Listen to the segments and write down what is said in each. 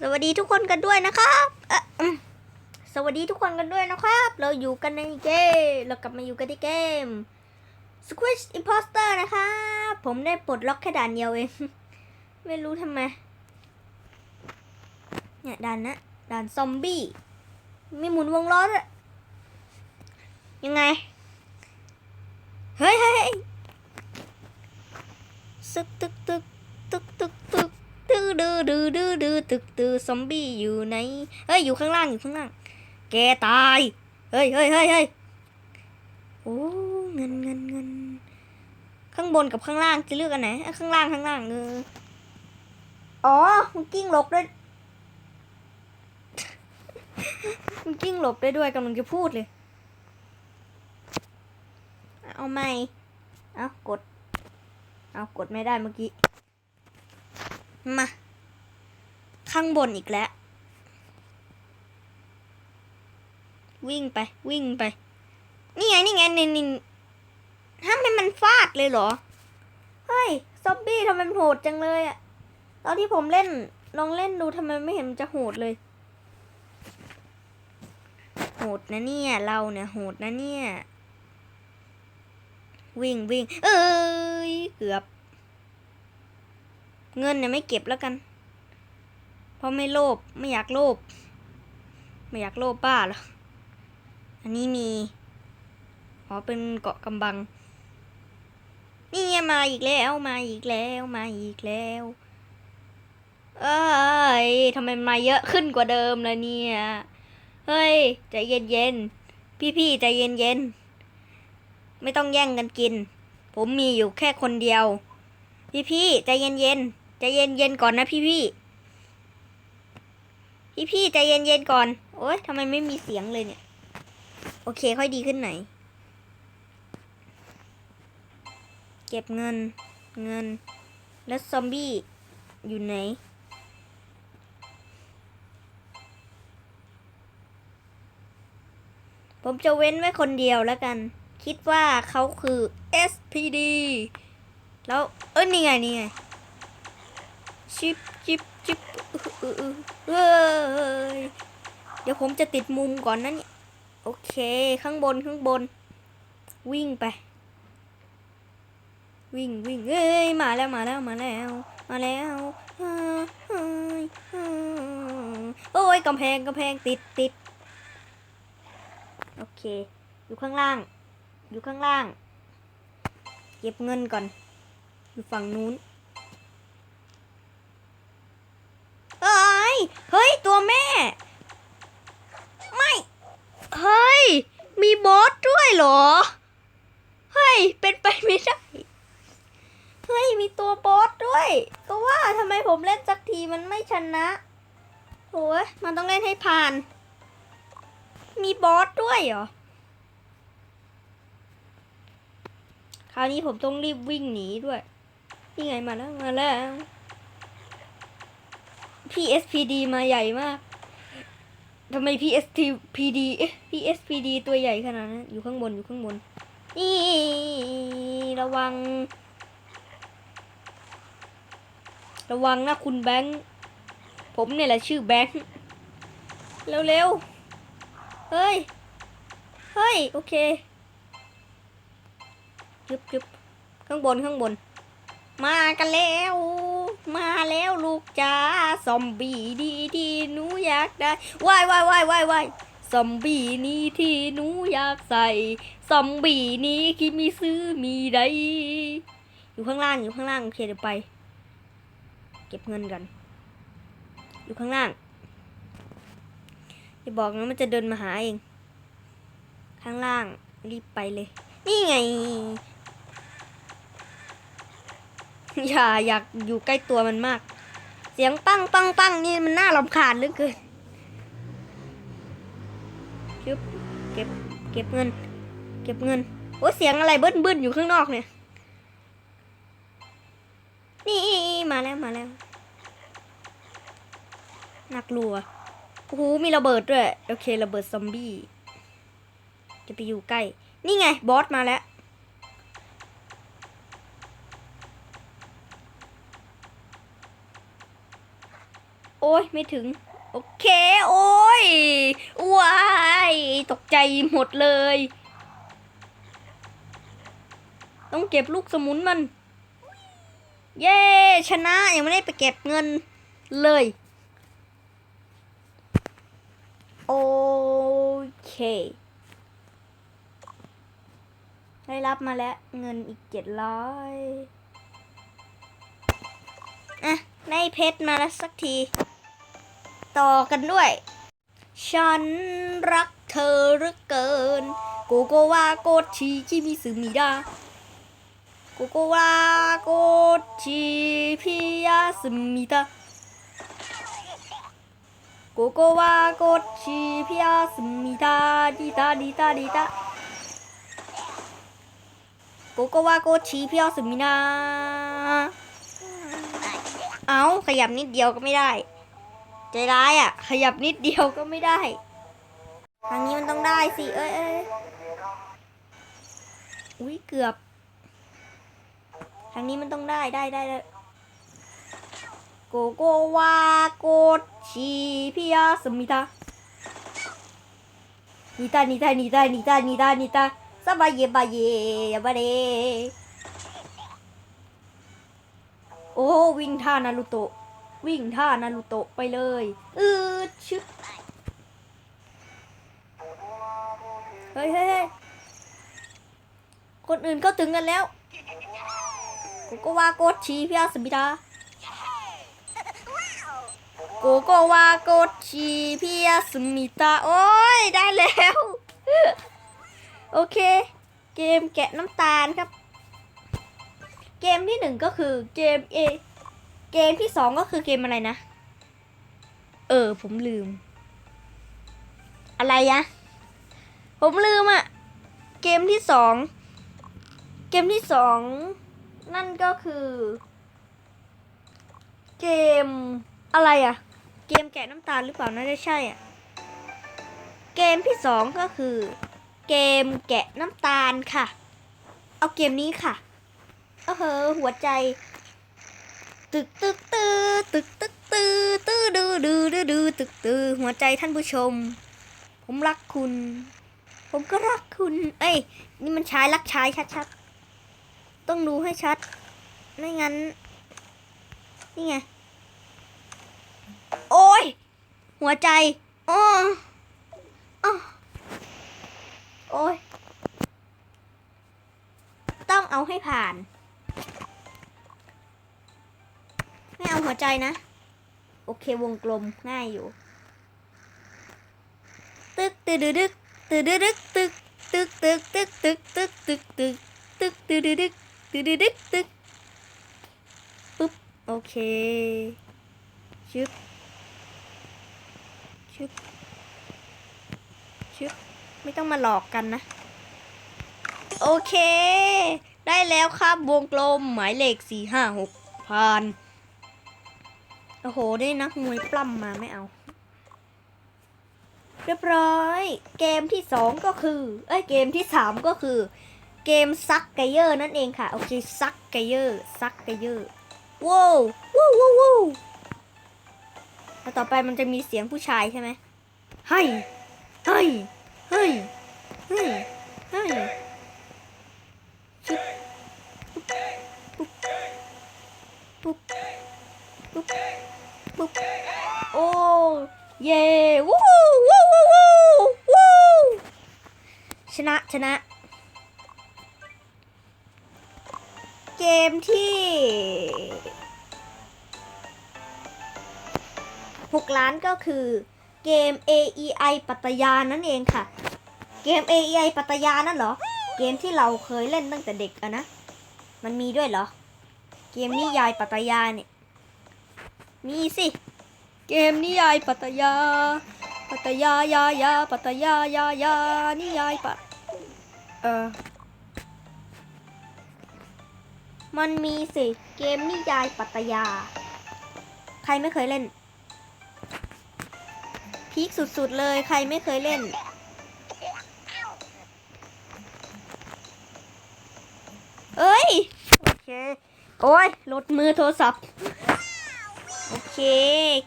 สวัสดีทุกคนกันด้วยนะครับเอ่อสวัสดีทุกคนกันด้วยนะครับ เราอยู่กันในเกม เรากลับมาอยู่กันที่เกม Squish Imposter นะครับ ผมได้ปลดล็อกแค่ด่านเดียวเอง ไม่รู้ทำไม เนี่ยด่านนะด่านซอมบี้ มีหมุนวงล้อด้วยยังไง เฮ้ยเฮ้ยเฮ้ยตึ๊กตึ๊กตึกตึก ดื้อดื้อดื้อดื้อดื้อตึกตึกซอมบี้อยู่ไหนเฮ้ยอยู่ข้างล่างอยู่ข้างล่าง แกตายเฮ้ยเฮ้ยเฮ้ยเฮ้ยโอ้เงินเงินเงินข้างบนกับข้างล่างจะเลือกอันไหนอะข้างล่างข้างล่างเอออ๋อมันกิ้งหลบด้วยมันกิ้งหลบได้ด้วยกำลังจะพูดเลย เอาไม่ เอากด เอากดไม่ได้เมื่อกี้ มา ข้างบนอีกแล้ว วิ่งไป วิ่งไป นี่ไง นี่ไงนี่นี่ห้ามให้มันฟาดเลยเหรอ เฮ้ย ซอมบี้ทำไมมันโหดจังเลยอะตอนที่ผมเล่น ลองเล่นดูทำไมไม่เห็นจะโหดเลย โหดนะเนี่ย เราเนี่ย โหดนะเนี่ย วิ่งวิ่ง เอ้ย เกือบ เงินเนี่ยไม่เก็บแล้วกัน ราะไม่โลภไม่อยากโลภไม่อยากโลภบ้าหรออันนี้มีอ๋อเป็นเกาะกำบัง นี่มาอีกแล้วมาอีกแล้วมาอีกแล้ว เอ้ยทำไมมาเยอะขึ้นกว่าเดิมเลยเนี่ย เฮ้ยใจเย็นเย็นพี่พี่ๆใจเย็นเย็นๆไม่ต้องแย่งกันกิน ผมมีอยู่แค่คนเดียว พี่พี่ๆใจเย็นเย็นๆใจเย็นเย็นๆก่อนนะพี่พี่ พี่พี่ใจเย็นๆก่อน โอ๊ยทำไมไม่มีเสียงเลยเนี่ย โอเคค่อยดีขึ้นไหน เก็บเงินเงิน แล้วซอมบี้อยู่ไหน ผมจะเว้นไว้คนเดียวแล้วกัน คิดว่าเขาคือ SPD แล้ว เอ้ยนี่ไง นี่ไง ชิปจิบ จิบเออเออเออเอ้ยเดี๋ยวผมจะติดมุมก่อนนะเนี่ยโอเค ข้างบนข้างบน วิ่งไป วิ่งวิ่งเอ้ยมาแล้วมาแล้วมาแล้ว มาแล้วโอ้ยกำแพงกำแพงติดติดโอเค อยู่ข้างล่าง อยู่ข้างล่าง เก็บเงินก่อน อยู่ฝั่งนู้นเอ้ยเฮ้ย ตัวแม่ ไม่ เฮ้ย มีบอสด้วยเหรอ เฮ้ย เป็นไปไม่ได้ เฮ้ย มีตัวบอสด้วย ก็ว่าทำไมผมเล่นสักทีมันไม่ชนะโอ้ยมันต้องเล่นให้ผ่าน มีบอสด้วยเหรอ คราวนี้ผมต้องรีบวิ่งหนีด้วย นี่ไงมาแล้วมาแล้ว PSPD มาใหญ่มากทำไม PSPD เอ๊ะ PSPD ตัวใหญ่ขนาดนั้น อยู่ข้างบนอยู่ข้างบน นี่ ระวัง ระวังนะคุณแบงค์ ผมเนี่ยแหละชื่อแบงค์ เร็วๆ เฮ้ย เฮ้ย โอเคยึบยึบข้างบนข้างบน มากันแล้ว มาแล้วลูกจ้าซอมบี้ดีที่หนูอยากได้วายวายวายวายวายซอมบี้นี้ที่หนูอยากใส่ซอมบี้นี้คิมีซื้อมีได้อยู่ข้างล่างอยู่ข้างล่างโอเคเดี๋ยวไป เก็บเงินกัน อยู่ข้างล่างอย่าบอกนะมันจะเดินมาหาเอง ข้างล่างรีบไปเลย นี่ไง อย่าอยากอยู่ใกล้ตัวมันมาก เสียงปังปังปังนี่มันน่ารำคาญเหลือเกินชึบเก็บเก็บเงิน เก็บเงิน โอ้เสียงอะไรเบิ้ลเบิ้ลอยู่ข้างนอกเนี่ย มาแล้วมาแล้วน่ากลัวโอ้โหมีระเบิดด้วย โอเคระเบิดซอมบี้จะไปอยู่ใกล้ นี่ไง บอสมาแล้ว โอ้ยไม่ถึง โอเค โอ้ยว้ายตกใจหมดเลย ต้องเก็บลูกสมุนมัน เย้ชนะยังไม่ได้ไปเก็บเงินเลย โอเค ได้รับมาแล้วเงินอีกเจ็ดร้อยอะได้เพชรมาแล้วสักที ต่อกันด้วย ฉันรักเธอเหลือเกิน โกโกวาโกชิคิมิซึมิดา 고고와 꽃이 피었습니 다. 고고와 꽃이 피었습니 다. 디다 디다 디 다. 고고와 꽃이 피었습니 다. เอาขยับนิดเดียวก็ไม่ได้ ใจร้ายอะ ขยับนิดเดียวก็ไม่ได้ ทางนี้มันต้องได้สิ เอ้ยอุ้ยเกือบ ทางนี้มันต้องได้ได้ได้ได้โกโกวาโกชิพิยาสมิตานิตานิตานิตานิตานิตานิตาสบายเยบายเยยบาเดโอ้วิ่งท่านารุโตะวิ่งท่านารุโตะไปเลยอืดชึบเฮ้เฮ้ยเฮ้ยคนอื่นก็ถึงกันแล้ว โกโกวาโกชีพิอาสมิดาโกโกวาโกชีพิอาสมิตาโอ้ยได้แล้ว โอเค เกมแกะน้ำตาลครับ เกมที่หนึ่งก็คือเกม A เกมที่สองก็คือเกมอะไรนะ เออ ผมลืม อะไรอะผมลืมอะเกมที่สองเกมที่สอง นั่นก็คือ เกมอะไรอะเกมแกะน้ำตาลหรือเปล่าน่าจะใช่อะเกมที่สองก็คือ เกมแกะน้ำตาลค่ะ เอาเกมนี้ค่ะเออเหอหัวใจ ตึกตึกตื้อตึกตึกตื้อตื้อดื้อดื้อดื้อดื้อตึกตื้อหัวใจท่านผู้ชม ผมรักคุณ ผมก็รักคุณ เอ้ย นี่มันชายรักชายชัด ต้องดูให้ชัด ไม่งั้น นี่ไง โอ้ย หัวใจอ้ออ้อโอ้ย ต้องเอาให้ผ่าน ไม่เอาหัวใจนะ โอเควงกลมง่ายอยู่ ตึกตึกดึกตึกดึกดึกตึกตึกตึกตึกตึกตึกตึกตึกตึกตึก ตึกดึกดึกตึกปุ๊บ โอเคชึบชึบชึบไม่ต้องมาหลอกกันนะ โอเค ได้แล้วครับวงกลมหมายเลขสี่ห้าหกผ่าน โอ้โห ได้นักมวยปล้ำมาไม่เอา เรียบร้อย เกมที่สองก็คือ เอ้ย เกมที่สามก็คือ เกมซักไกเยอร์นั่นเองค่ะ โอเคซักไกเยอร์ซักไกเยอร์ว้าวว้าวว้าวว้วแล้วต่อไปมันจะมีเสียงผู้ชายใช่ไหมเฮ้ยเฮ้ยเฮ้ยเฮ้ยเฮ้ยชึบปุ๊บปุ๊บปุ๊บปุ๊บโอ้เย้วู้วู้วู้วู้วู้ชนะชนะ เกมที่หกล้านก็คือเกม AEI ปัตยานั่นเองค่ะ เกม AEI ปัตยานั่นเหรอ เกมที่เราเคยเล่นตั้งแต่เด็กอะนะ มันมีด้วยเหรอ เกมนิยายปัตตยาเนี่ย มีสิ เกมนิยายปัตยา ปัตยายายาปัตยายายานิยายปะ เออ มันมีสิเกมนิยายปัตยา ใครไม่เคยเล่นพีคสุดๆเลยใครไม่เคยเล่น เอ้ย โอเค โอ้ยลดมือโทรศัพท์ โอเค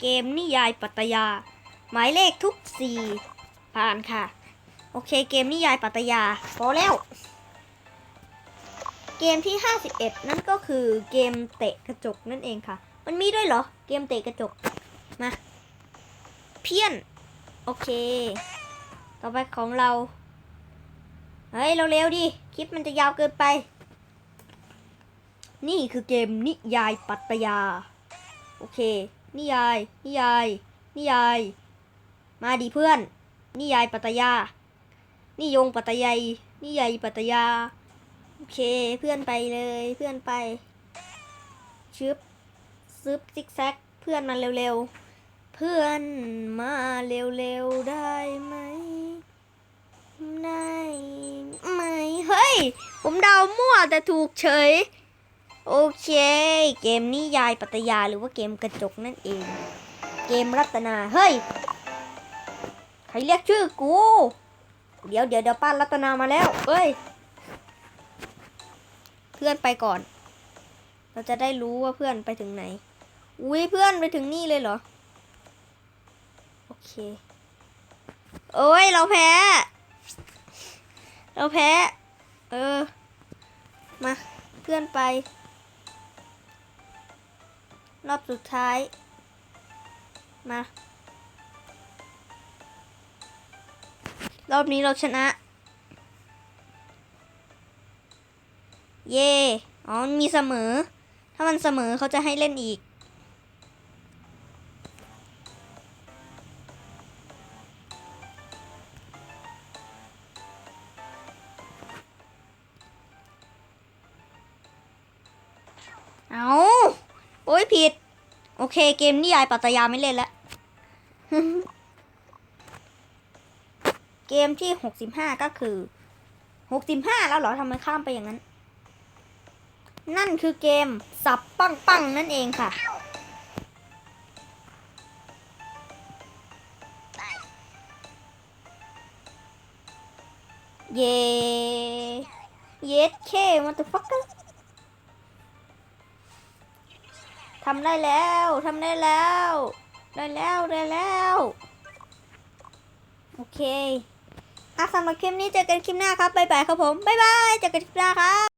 เกมนิยายปัตยา หมายเลขทุกสี่ผ่านค่ะ โอเค เกมนิยายปัตยาพอแล้ว เกมที่ 51 นั่นก็คือเกมเตะกระจกนั่นเองค่ะ มันมีด้วยเหรอ เกมเตะกระจก มา เพี้ยน โอเค ต่อไปของเรา เฮ้ย เราเร็วดิ คลิปมันจะยาวเกินไป นี่คือเกมนิยายปัตยา โอเค นิยาย นิยาย นิยาย มาดิเพื่อน นิยายปัตยา นิยงปัตยัย นิยายปัตยา เคเพื่อนไปเลยเพื่อนไป ชึบซึบซิกแซกเพื่อนมาเร็วๆ เพื่อนมาเร็วๆ ได้ไหมได้ไหมเฮ้ย ผมเดามั่วแต่ถูกเฉย โอเค เกมนิยายปัตยาหรือว่าเกมกระจกนั่นเอง เกมรัตนา เฮ้ย ใครเรียกชื่อกู เดี๋ยวเดี๋ยวเดี๋ยวป้ารัตนามาแล้วเอ้ย เพื่อนไปก่อน เราจะได้รู้ว่าเพื่อนไปถึงไหน อุ้ยเพื่อนไปถึงนี่เลยเหรอ โอเค โอ้ยเราแพ้ เราแพ้ เออ มาเพื่อนไป รอบสุดท้าย มารอบนี้เราชนะ เย่อ๋อมันมีเสมอ ถ้ามันเสมอเขาจะให้เล่นอีก เอาโอ้ยผิด โอเค เกมนิยายปัตยาไม่เล่นล้วเกมที่หกสิบห้าก็คือหกสิบห้าแล้วเหรอทำไมข้ามไปอย่างนั้น นั่นคือเกมสับปังปังนั่นเองค่ะ เย่เย็ดเคมันตัวฟักเกอร์ทำได้แล้วทำได้แล้ว ได้แล้วได้แล้ว โอเคอะสำหรับคลิปนี้เจอกันคลิปหน้าครับ บ๊ายบายครับผม บ๊ายบาย เจอกันคลิปหน้าครับ